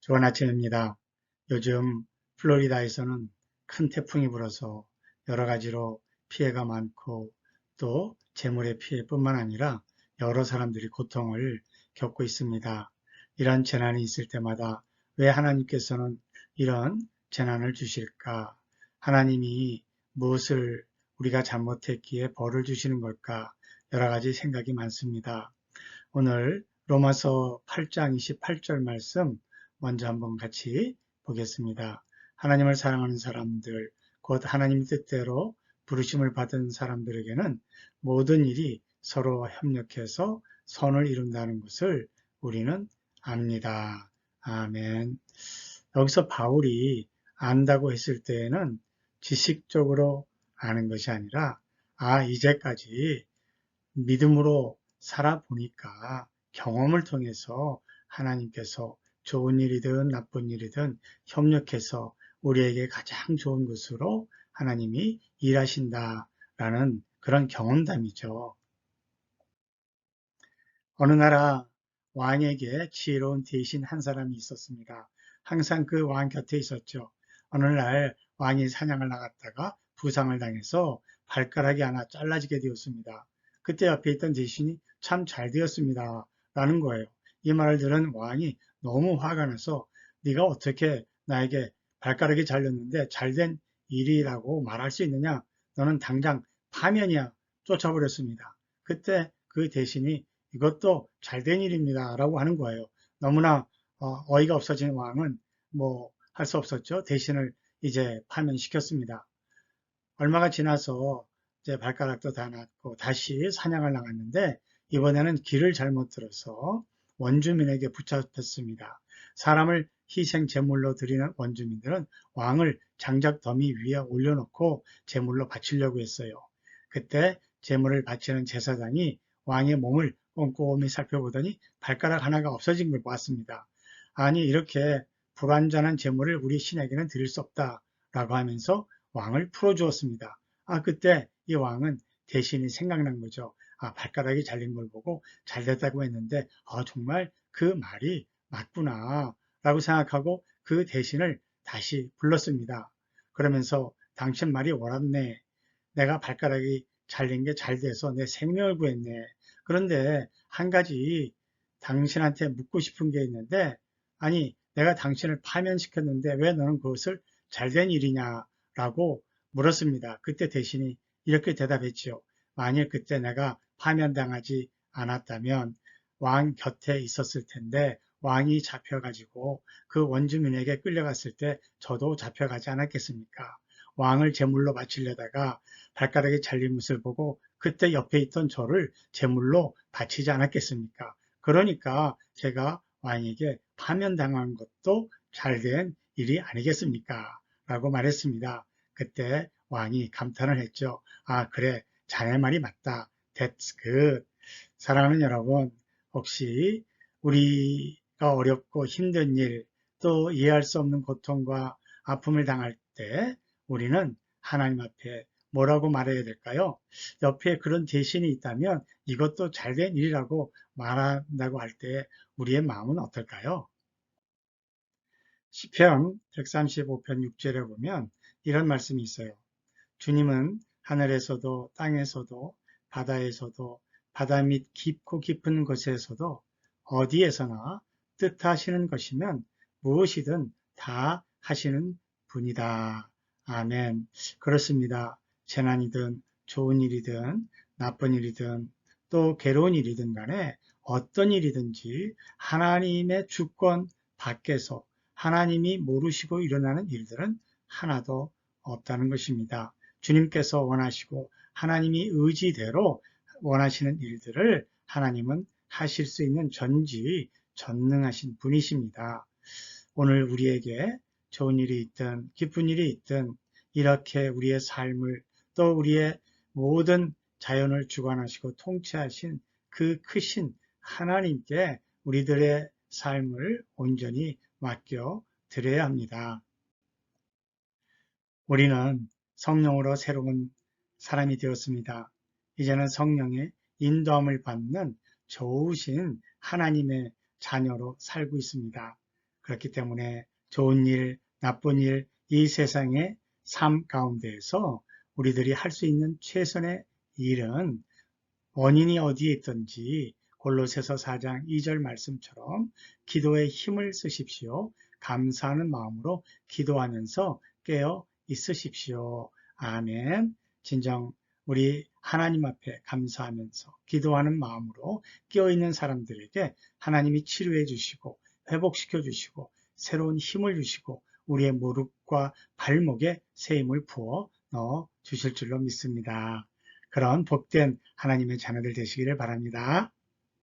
좋은 아침입니다. 요즘 플로리다에서는 큰 태풍이 불어서 여러 가지로 피해가 많고 또 재물의 피해뿐만 아니라 여러 사람들이 고통을 겪고 있습니다. 이런 재난이 있을 때마다 왜 하나님께서는 이런 재난을 주실까? 하나님이 무엇을 우리가 잘못했기에 벌을 주시는 걸까? 여러 가지 생각이 많습니다. 오늘 로마서 8장 28절 말씀 먼저 한번 같이 보겠습니다. 하나님을 사랑하는 사람들, 곧 하나님 뜻대로 부르심을 받은 사람들에게는 모든 일이 서로 협력해서 선을 이룬다는 것을 우리는 압니다. 아멘. 여기서 바울이 안다고 했을 때에는 지식적으로 아는 것이 아니라 아 이제까지 믿음으로 살아보니까 경험을 통해서 하나님께서 좋은 일이든 나쁜 일이든 협력해서 우리에게 가장 좋은 것으로 하나님이 일하신다라는 그런 경험담이죠. 어느 나라 왕에게 지혜로운 대신 한 사람이 있었습니다. 항상 그 왕 곁에 있었죠. 어느 날 왕이 사냥을 나갔다가 부상을 당해서 발가락이 하나 잘라지게 되었습니다. 그때 옆에 있던 대신이 참 잘 되었습니다. 라는 거예요. 이 말을 들은 왕이 너무 화가 나서 네가 어떻게 나에게 발가락이 잘렸는데 잘된 일이라고 말할 수 있느냐? 너는 당장 파면이야. 쫓아버렸습니다. 그때 그 대신이 이것도 잘된 일입니다. 라고 하는 거예요. 너무나 어, 이가 없어진 왕은 뭐 할 수 없었죠. 대신을 이제 파면시켰습니다. 얼마가 지나서 이제 발가락도 다 났고 다시 사냥을 나갔는데 이번에는 길을 잘못 들어서 원주민에게 붙잡혔습니다. 사람을 희생 제물로 드리는 원주민들은 왕을 장작 더미 위에 올려놓고 제물로 바치려고 했어요. 그때 제물을 바치는 제사장이 왕의 몸을 꼼꼼히 살펴보더니 발가락 하나가 없어진 걸 보았습니다. 아니 이렇게 불완전한 제물을 우리 신에게는 드릴 수 없다 라고 하면서 왕을 풀어주었습니다. 아 그때 이 왕은 대신이 생각난 거죠. 아 발가락이 잘린 걸 보고 잘 됐다고 했는데 아 정말 그 말이 맞구나 라고 생각하고 그 대신을 다시 불렀습니다. 그러면서 당신 말이 옳았네. 내가 발가락이 잘린 게 잘 돼서 내 생명을 구했네. 그런데 한 가지 당신한테 묻고 싶은 게 있는데 아니 내가 당신을 파면시켰는데 왜 너는 그것을 잘 된 일이냐 라고 물었습니다. 그때 대신이 이렇게 대답했지요. 만일 그때 내가 파면당하지 않았다면 왕 곁에 있었을 텐데 왕이 잡혀가지고 그 원주민에게 끌려갔을 때 저도 잡혀가지 않았겠습니까? 왕을 제물로 바치려다가 발가락에 잘린 것을 보고 그때 옆에 있던 저를 제물로 바치지 않았겠습니까? 그러니까 제가 왕에게 파면당한 것도 잘된 일이 아니겠습니까? 라고 말했습니다. 그때 왕이 감탄을 했죠. 아 그래 자네 말이 맞다. That's good. 사랑하는 여러분 혹시 우리가 어렵고 힘든 일 또 이해할 수 없는 고통과 아픔을 당할 때 우리는 하나님 앞에 뭐라고 말해야 될까요? 옆에 그런 대신이 있다면 이것도 잘된 일이라고 말한다고 할 때 우리의 마음은 어떨까요? 시편 135편 6절에 보면 이런 말씀이 있어요. 주님은 하늘에서도 땅에서도 바다에서도 바다 밑 깊고 깊은 곳에서도 어디에서나 뜻하시는 것이면 무엇이든 다 하시는 분이다. 아멘. 그렇습니다. 재난이든 좋은 일이든 나쁜 일이든 또 괴로운 일이든 간에 어떤 일이든지 하나님의 주권 밖에서 하나님이 모르시고 일어나는 일들은 하나도 없다는 것입니다. 주님께서 원하시고 하나님이 의지대로 원하시는 일들을 하나님은 하실 수 있는 전지 전능하신 분이십니다. 오늘 우리에게 좋은 일이 있든 기쁜 일이 있든 이렇게 우리의 삶을 또 우리의 모든 자연을 주관하시고 통치하신 그 크신 하나님께 우리들의 삶을 온전히 맡겨 드려야 합니다. 우리는 성령으로 새로운 사람이 되었습니다. 이제는 성령의 인도함을 받는 좋으신 하나님의 자녀로 살고 있습니다. 그렇기 때문에 좋은 일, 나쁜 일, 이 세상의 삶 가운데에서 우리들이 할 수 있는 최선의 일은 원인이 어디에 있든지 골로새서 4장 2절 말씀처럼 기도에 힘을 쓰십시오. 감사하는 마음으로 기도하면서 깨어 있으십시오. 아멘. 진정 우리 하나님 앞에 감사하면서 기도하는 마음으로 깨어있는 사람들에게 하나님이 치료해 주시고 회복시켜 주시고 새로운 힘을 주시고 우리의 무릎과 발목에 새 힘을 부어 넣어 주실 줄로 믿습니다. 그런 복된 하나님의 자녀들 되시기를 바랍니다.